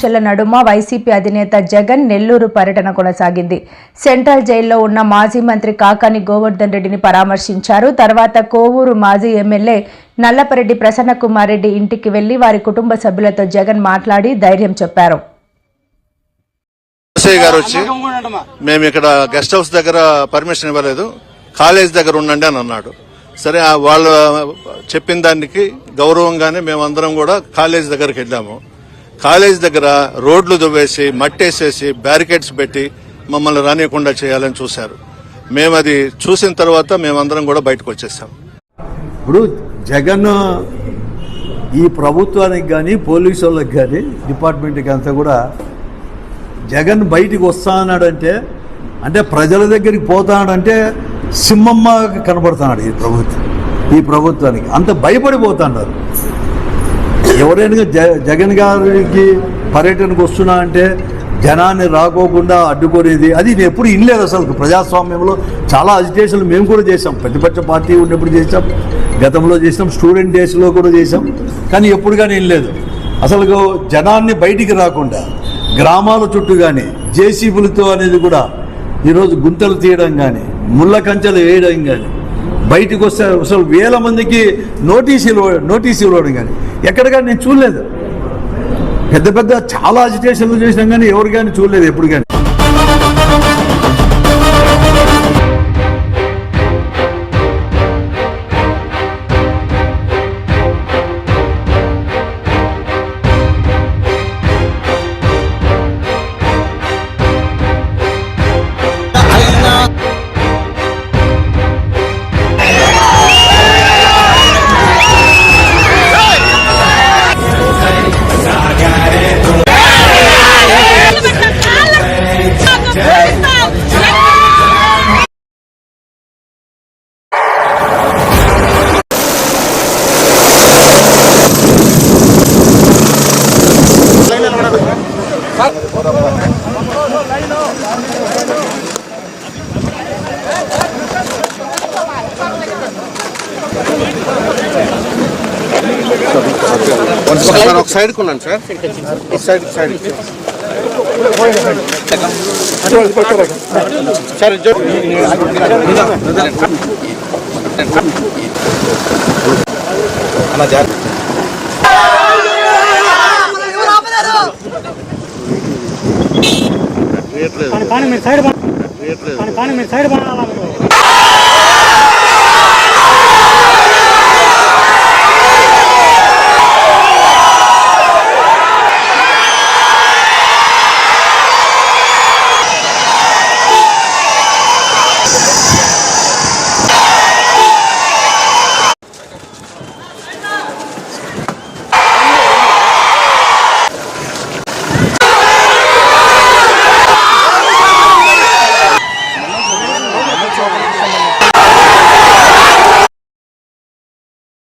ఆకాంక్షల నడుమ వైసీపీ అధినేత జగన్ నెల్లూరు పర్యటన కొనసాగింది. సెంట్రల్ జైల్లో ఉన్న మాజీ మంత్రి కాకాని గోవర్ధన్ రెడ్డిని పరామర్శించారు. తర్వాత కోవూరు మాజీ ఎమ్మెల్యే నల్లపరెడ్డి ప్రసన్న కుమార్ రెడ్డి ఇంటికి వెళ్ళి వారి కుటుంబ సభ్యులతో జగన్ మాట్లాడి ధైర్యం చెప్పారు. మేము ఇక్కడ గెస్ట్ హౌస్ దగ్గర పర్మిషన్ ఇవ్వలేదు. కాలేజ్ దగ్గర ఉండండి అని అన్నాడు. సరే ఆ వాళ్ళు చెప్పిన దానికి గౌరవంగానే మేమందరం కూడా కాలేజ్ దగ్గరికి వెళ్ళాము. కాలేజ్ దగ్గర రోడ్లు దువ్వేసి మట్టేసేసి బ్యారికేడ్స్ పెట్టి మమ్మల్ని రానియకుండా చేయాలని చూశారు. మేము అది చూసిన తర్వాత మేమందరం కూడా బయటకు వచ్చేసాం. ఇప్పుడు జగన్ ఈ ప్రభుత్వానికి కానీ పోలీసు వాళ్ళకి కానీ డిపార్ట్మెంట్కి అంతా కూడా జగన్ బయటికి వస్తా అంటే ప్రజల దగ్గరికి పోతాడంటే సింహమ్మ కనబడుతున్నాడు ఈ ప్రభుత్వం ఈ ప్రభుత్వానికి. అంత భయపడిపోతున్నారు. ఎవరైనా జగన్ గారికి పర్యటనకు వస్తున్నా అంటే జనాన్ని రాకోకుండా అడ్డుకునేది అది నేను ఎప్పుడు ఇనలేదు అసలు. ప్రజాస్వామ్యంలో చాలా అజిటేషన్లు మేము కూడా చేసాం ప్రతిపక్ష పార్టీ ఉన్నప్పుడు చేసాం గతంలో చేసాం స్టూడెంట్ డేస్లో కూడా చేసాం కానీ ఎప్పుడు కానీ ఇనలేదు. అసలు జనాన్ని బయటికి రాకుండా గ్రామాల చుట్టూ కానీ జేసీబులతో అనేది కూడా ఈరోజు గుంతలు తీయడం కానీ ముళ్ళ కంచెలు వేయడం కానీ బయటికి వస్తే అసలు వేల మందికి నోటీసులు నోటీసు ఇవ్వడం కానీ ఎక్కడ కానీ నేను చూడలేదు. పెద్ద పెద్ద చాలా అజిటేషన్లు చేసినాం కానీ ఎవరు కానీ చూడలేదు ఎప్పుడు కానీ. సార్. ఒక సైడ్ కొన్నాను సార్. సైడ్ సైడ్ సార్ అన్న జాగ్రత్త. కానీ మీరు సైడ్ కానీ మీరు సైడ్ పడాలి